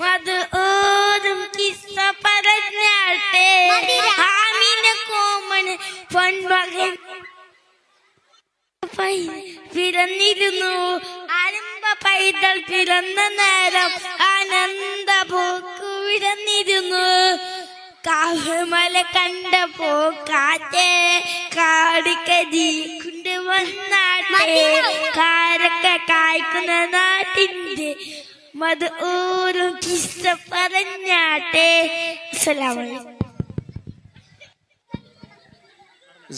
മത് ഓരും കിസ്സ പറഞ്ഞാട്ടെ ആമിന കോമന് പൊൻമകൻ പിറന്നിരുന്നു. ആരംഭ പൈതൽ പിറന്ന നേരം ആനന്ദ പോക്കു വിടന്നിരുന്നു. കാഹുമല കണ്ടപ്പോ കാറ്റേ കാടിക്കരി കൊണ്ടുവന്നാട്ടെ കാരക്ക കായ്ക്കുന്ന നാട്ടിന്റെ മത് ഓരോ കിസ്സ പറഞ്ഞാട്ടെ. അസ്സലാമു അലൈക്കും.